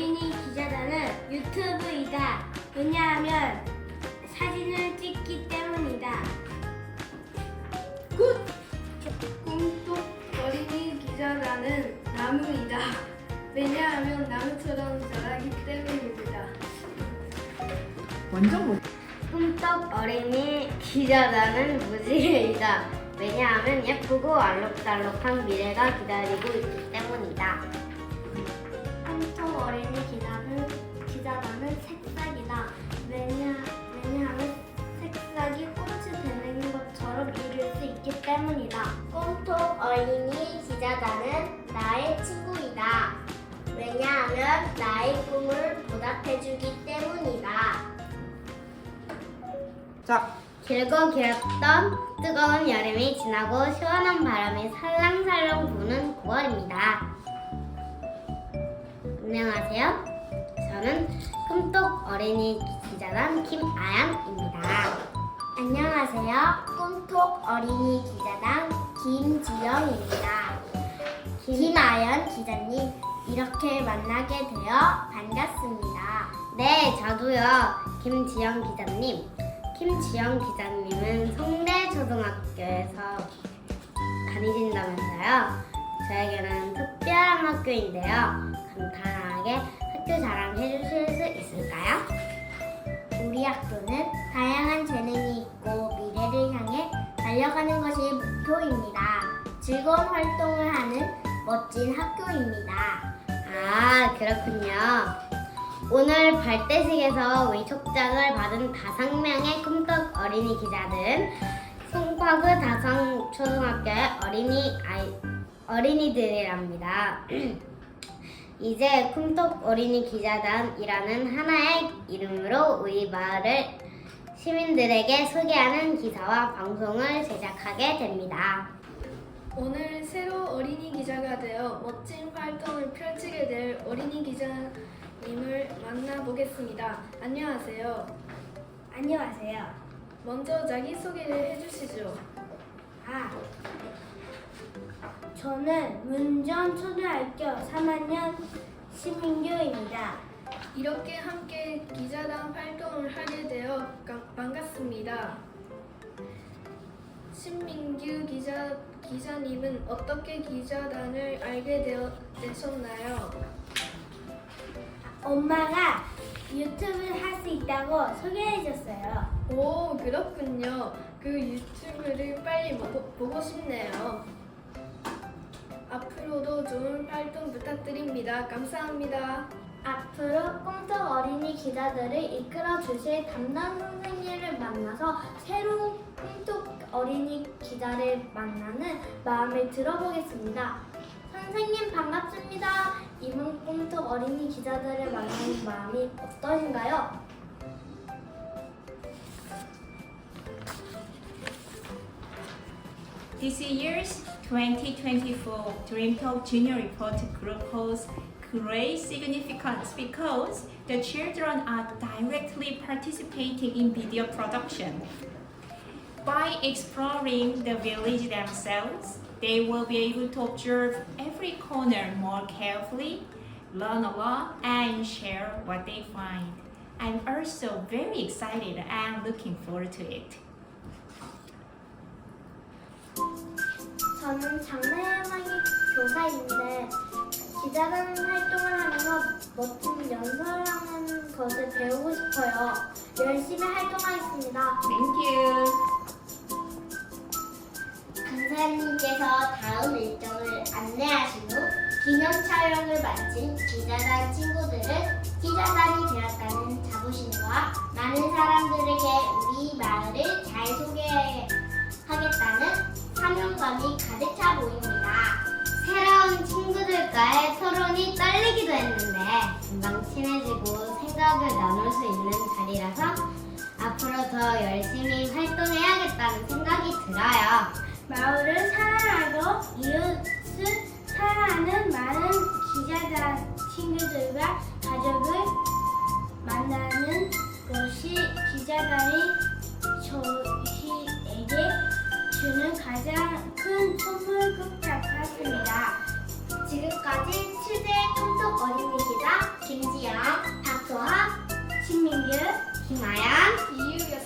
어린이 기자단은 유튜브이다. 왜냐하면 사진을 찍기 때문이다. 굿! 꿈똑 어린이 기자단은 나무이다. 왜냐하면 나무처럼 자라기 때문입니다. 완전 못. 꿈떡 어린이 기자단은 무지개이다. 왜냐하면 예쁘고 알록달록한 미래가 기다리고 있기 때문이다. 꿈떡 어린이 기자는, 기자단은 색싹이다. 왜냐, 왜냐하면 색싹이 꽃이 되는 것처럼 이룰 수 있기 때문이다. 꿈떡 어린이 기자단은 나의 친구이다. 왜냐하면 나의 꿈을 보답해주기 때문이다. 자, 길고 길었던 뜨거운 여름이 지나고 시원한 바람이 살랑살랑 부는 9월 안녕하세요. 저는 꿈똑 어린이 기자단 김아양입니다. 안녕하세요. 꿈톡 어린이 기자단 김지영입니다. 김아연 기자님, 이렇게 만나게 되어 반갑습니다. 네, 저도요. 김지영 기자님. 김지영 기자님은 송대초등학교에서 다니신다면서요. 저에게는 특별한 학교인데요. 간단하게 학교 자랑 해주실 수 있을까요? 우리 학교는 다양한 재능이 있고 미래를 향해 달려가는 것이 목표입니다. 즐거운 활동을 하는 멋진 학교입니다. 아, 그렇군요. 오늘 발대식에서 위촉장을 받은 다섯 명의 꿈떡 어린이 기자들은 송파구 다성 초등학교의 어린이 아이, 어린이들이랍니다. 이제 꿈떡 어린이 기자단이라는 하나의 이름으로 우리 마을을 시민들에게 소개하는 기사와 방송을 제작하게 됩니다. 오늘 새로 어린이 기자가 되어 멋진 활동을 펼치게 될 어린이 기자님을 만나보겠습니다. 안녕하세요. 안녕하세요. 먼저 자기소개를 해주시죠. 아, 저는 문전 초등학교 3학년 신민규입니다. 이렇게 함께 기자단 활동을 하게 되어 가- 반갑습니다. 신민규 기자, 기자님은 어떻게 기자단을 알게 되어, 되셨나요? 엄마가 유튜브를 할 수 있다고 소개해줬어요. 오, 그렇군요. 그 유튜브를 빨리 보고, 보고 싶네요. 앞으로도 좋은 활동 부탁드립니다. 감사합니다. 앞으로 꿈떡 어린이 기자들을 이끌어 주실 담당 선생님을 만나서 새로운 꿈떡 어린이 기자를 만나는 마음을 들어보겠습니다. 선생님 반갑습니다. 이번 꿈떡 어린이 기자들을 만나는 마음이 어떠신가요? This year's 2024 DreamTalk Junior Report Group holds great significance because the children are directly participating in video production. By exploring the village themselves, they will be able to observe every corner more carefully, learn a lot, and share what they find. I'm also very excited and looking forward to it. 저는 장래희망이 교사인데 기자단 활동을 하면서 멋진 연설하는 것을 배우고 싶어요. 열심히 활동하겠습니다. You. 강사님께서 다음 일정을 안내하신 후 기념 촬영을 마친 기자단 친구들은 기자단이 되었다는 자부심과 많은 사람들에게 친해지고 생각을 나눌 수 있는 자리라서 앞으로 더 열심히 활동해야겠다는 생각이 들어요. 마을을 사랑하고 이웃을 사랑하는 많은 기자단 친구들과 가족을 만나는 것이 기자단이 저희에게 주는 가장 큰 선물 같았습니다. 지금까지 칠대 깜짝 어린이 기자 김지영, 박소학, 신민규, 김아연, 이유영.